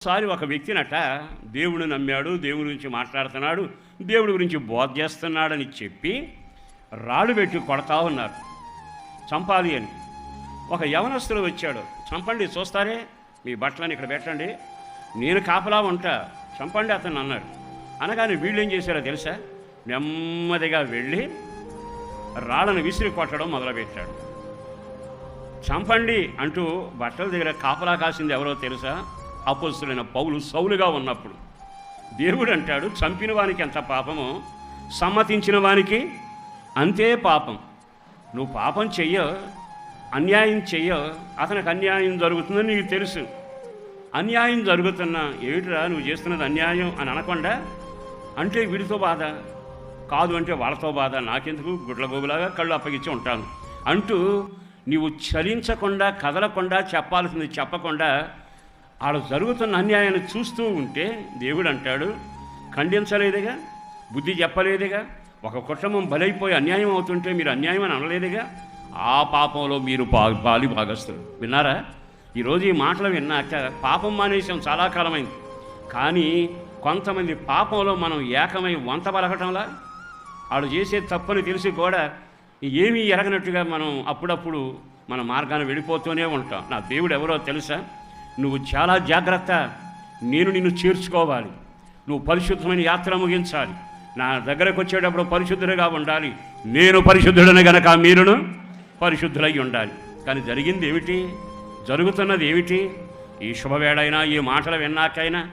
ఒకసారి ఒక వ్యక్తినట దేవుడు నమ్మాడు దేవుడి గురించి మాట్లాడుతున్నాడు దేవుడి గురించి బోధ చేస్తున్నాడని చెప్పి రాళ్ళు పెట్టి కొడతా ఉన్నారు. చంపాలి అని. ఒక యవనస్తుడు వచ్చాడు. చంపండి చూస్తారే మీ బట్టలని ఇక్కడ పెట్టండి. నేను కాపలా ఉంటా చంపండి అతను అన్నాడు. అనగానే వీళ్ళు ఏం చేశారో తెలుసా? నెమ్మదిగా వెళ్ళి రాళ్ళను విసిరి కొట్టడం మొదలుపెట్టాడు. చంపండి అంటూ బట్టల దగ్గర కాపలా కాసింది ఎవరో తెలుసా? అపోస్తులైన పౌలు సౌలుగా ఉన్నప్పుడు దేవుడు అంటాడు చంపిన వానికి ఎంత పాపమో సమ్మతించిన వానికి అంతే పాపం. నువ్వు పాపం చెయ్య అన్యాయం చెయ్య అతనికి అన్యాయం జరుగుతుందని నీకు తెలుసు. అన్యాయం జరుగుతున్నా ఏమిటిరా నువ్వు చేస్తున్నది అన్యాయం అని అనకుండా అంటే వీడితో బాధ? కాదు అంటే వాళ్ళతో బాధ. నాకెందుకు? గుడ్లగోగులాగా కళ్ళు అప్పగించి ఉంటాను. అంటూ నీవు చలించకుండా కదలకుండా చెప్పాల్సింది చెప్పకుండా ఆడ జరుగుతున్న అన్యాయాన్ని చూస్తూ ఉంటే దేవుడు అంటాడు ఖండించలేదుగా బుద్ధి చెప్పలేదుగా ఒక కుటుంబం బలైపోయి అన్యాయం అవుతుంటే మీరు అన్యాయం అని అనలేదుగా ఆ పాపంలో మీరు పా బాలి భాగస్తులు. విన్నారా? ఈరోజు ఈ మాటలు విన్నాక పాపం మానేసాం చాలా కాలమైంది. కానీ కొంతమంది పాపంలో మనం ఏకమై వంత పలకటంలా? వాడు చేసే తప్పని తెలిసి కూడా ఏమీ ఎరగనట్టుగా మనం అప్పుడప్పుడు మన మార్గాన్ని వెళ్ళిపోతూనే ఉంటాం. నా దేవుడు ఎవరో తెలుసా? నువ్వు చాలా జాగ్రత్త. నేను నిన్ను చేర్చుకోవాలి. నువ్వు పరిశుద్ధమైన యాత్ర ముగించాలి. నా దగ్గరకు వచ్చేటప్పుడు పరిశుద్ధుడిగా ఉండాలి. నేను పరిశుద్ధుడని గనక మీరును పరిశుద్ధులై ఉండాలి. కానీ జరిగింది ఏమిటి? జరుగుతున్నది ఏమిటి? ఈ శుభవేడైనా ఈ మాటలు విన్నాకైనా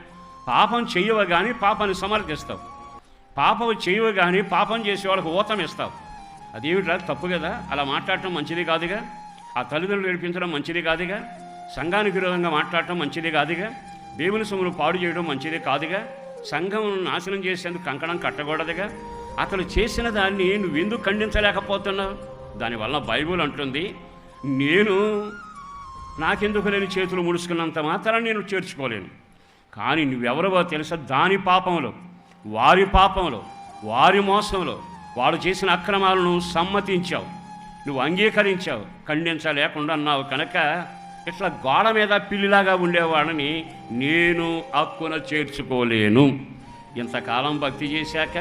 పాపం చెయ్యవ కానీ పాపాన్ని సమర్థిస్తావు. పాపం చేయవు కానీ పాపం చేసే వాళ్ళకు ఊతం ఇస్తావు. అదేమిట్రా? తప్పు కదా. అలా మాట్లాడటం మంచిది కాదుగా? ఆ తల్లిదండ్రులు ఏడిపించడం మంచిది కాదుగా? సంఘానికి విరోధంగా మాట్లాడటం మంచిదే కాదుగా. దేవుని సొమ్మును పాడు చేయడం మంచిదే కాదుగా. సంఘం నాశనం చేసేందుకు కంకణం కట్టకూడదుగా. అతను చేసిన దాన్ని నువ్వెందుకు ఖండించలేకపోతున్నావు? దానివల్ల బైబుల్ అంటుంది నేను నాకెందుకు లేని చేతులు ముడుచుకున్నంత మాత్రం నేను చేర్చుకోలేను. కానీ నువ్వెవరవో తెలుసా? దాని పాపంలో వారి పాపంలో వారి మోసంలో వాడు చేసిన అక్రమాలను సమ్మతించావు. నువ్వు అంగీకరించావు. ఖండించలేకుండా అన్నావు కనుక ఇట్లా గోడ మీద పిల్లిలాగా ఉండేవాడిని నేను అక్కున చేర్చుకోలేను. ఇంతకాలం భక్తి చేశాక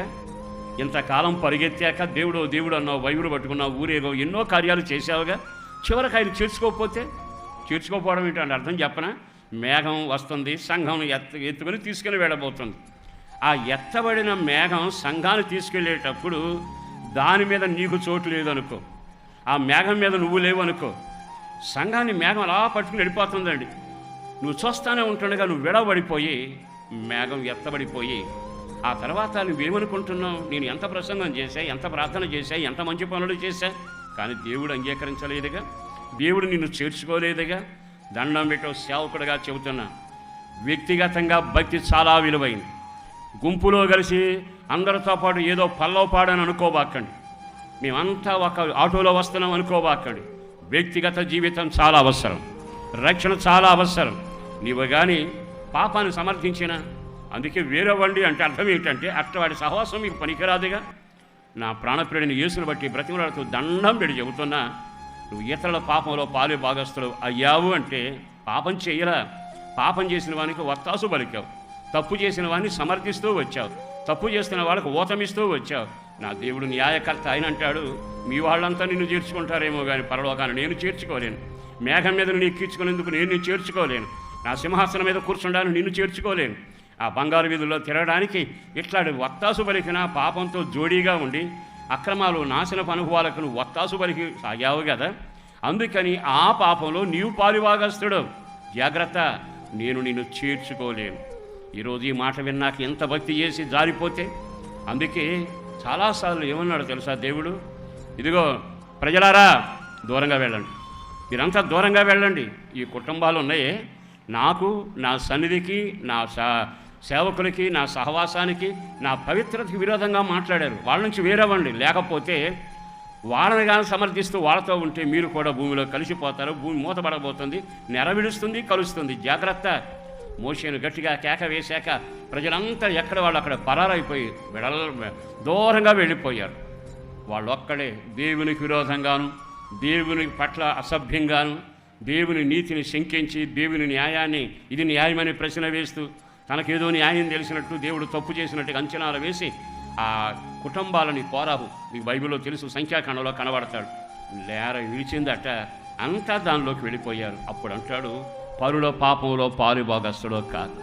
ఇంతకాలం పరిగెత్తాక దేవుడో దేవుడు అన్నావు వైవుడు పట్టుకున్నావు ఊరేగో ఎన్నో కార్యాలు చేసావుగా చివరికి ఆయన చేర్చుకోకపోతే చేర్చుకోకపోవడం ఏంటంటే అర్థం చెప్పనా? మేఘం వస్తుంది సంఘం ఎత్త ఎత్తుకొని తీసుకుని వెళ్ళబోతుంది. ఆ ఎత్తబడిన మేఘం సంఘాన్ని తీసుకెళ్ళేటప్పుడు దాని మీద నీకు చోటు లేదనుకో. ఆ మేఘం మీద నువ్వు లేవు అనుకో సంఘాన్ని మేఘం అలా పట్టుకుని వెళ్ళిపోతుందండి నువ్వు చూస్తానే ఉంటుండగా నువ్వు విడవబడిపోయి మేఘం ఎత్తబడిపోయి ఆ తర్వాత నువ్వేమనుకుంటున్నావు నేను ఎంత ప్రసంగం చేశా ఎంత ప్రార్థన చేశా ఎంత మంచి పనులు చేశా? కానీ దేవుడు అంగీకరించలేదుగా. దేవుడు నిన్ను చేర్చుకోలేదుగా. దండం పెట్టో సేవకుడుగా చెబుతున్నా. వ్యక్తిగతంగా భక్తి చాలా విలువైంది. గుంపులో కలిసి అందరితో పాటు ఏదో పల్లవ పాడని అనుకోబాకండి. మేమంతా ఒక ఆటోలో వస్తున్నాం అనుకోబాకండి. వ్యక్తిగత జీవితం చాలా అవసరం. రక్షణ చాలా అవసరం. నీవు కానీ పాపాన్ని సమర్థించిన? అందుకే వేరే వండి అంటే అర్థం ఏంటంటే అట్టవాడి సహవాసం మీకు పనికిరాదుగా. నా ప్రాణప్రియుడిని యేసును బట్టి బ్రతిమలాడుతూ దండం పెడి చెబుతున్నా నువ్వు ఇతరుల పాపంలో పాలు భాగస్తులు అయ్యావు అంటే పాపం చేయరా పాపం చేసిన వానికి వత్తాసు పలికావు. తప్పు చేసిన వాడిని సమర్థిస్తూ వచ్చావు. తప్పు చేస్తున్న వాళ్ళకు ఓతమిస్తూ వచ్చావు. నా దేవుడు న్యాయకర్త ఆయన అంటాడు మీ వాళ్ళంతా నిన్ను చేర్చుకుంటారేమో కానీ పరలోకాన్ని నేను చేర్చుకోలేను. మేఘం మీద నేను ఎక్కించుకునేందుకు నేను నేను చేర్చుకోలేను. నా సింహాసనం మీద కూర్చుండాలని నిన్ను చేర్చుకోలేను. ఆ బంగారు వీధుల్లో తిరగడానికి ఇట్లాంటి వత్తాసు పలికిన పాపంతో జోడీగా ఉండి అక్రమాలు నాశనపు అనుభవాలకు నువ్వు వత్తాసు పలికి సాగావు కదా అందుకని ఆ పాపంలో నీవు పాలివాగస్తుడు. జాగ్రత్త నేను నిన్ను చేర్చుకోలేను. ఈరోజు ఈ మాట విన్నాక ఎంత భక్తి చేసి జారిపోతే? అందుకే చాలాసార్లు ఏమన్నాడు తెలుసా దేవుడు? ఇదిగో ప్రజలారా దూరంగా వెళ్ళండి. మీరంతా దూరంగా వెళ్ళండి. ఈ కుటుంబాలు ఉన్నాయి. నాకు నా సన్నిధికి నా సేవకులకి నా సహవాసానికి నా పవిత్రతకి విరోధంగా మాట్లాడారు. వాళ్ళ నుంచి వేరేవ్వండి. లేకపోతే వాళ్ళని కానీ సమర్థిస్తూ వాళ్ళతో ఉంటే మీరు కూడా భూమిలో కలిసిపోతారు. భూమి మూతపడబోతుంది నెరవిడుస్తుంది కలుస్తుంది. జాగ్రత్త. మోషేను గట్టిగా కేక వేశాక ప్రజలంతా ఎక్కడ వాళ్ళు అక్కడ పరారైపోయి విడల దూరంగా వెళ్ళిపోయారు. వాళ్ళు ఒక్కడే దేవునికి విరోధంగాను దేవుని పట్ల అసభ్యంగాను దేవుని నీతిని శంకించి దేవుని న్యాయాన్ని ఇది న్యాయమని ప్రశ్న వేస్తూ తనకేదో న్యాయం తెలిసినట్టు దేవుడు తప్పు చేసినట్టుగా అంచనాలు వేసి ఆ కుటుంబాలని కోరాహు మీకు బైబిల్లో తెలుసు సంఖ్యాకాండంలో కనబడతాడు. లేర విడిచిందట అంతా దానిలోకి వెళ్ళిపోయారు. అప్పుడు అంటాడు పరులో పాపంలో పాలు భాగస్తుడో కాదు.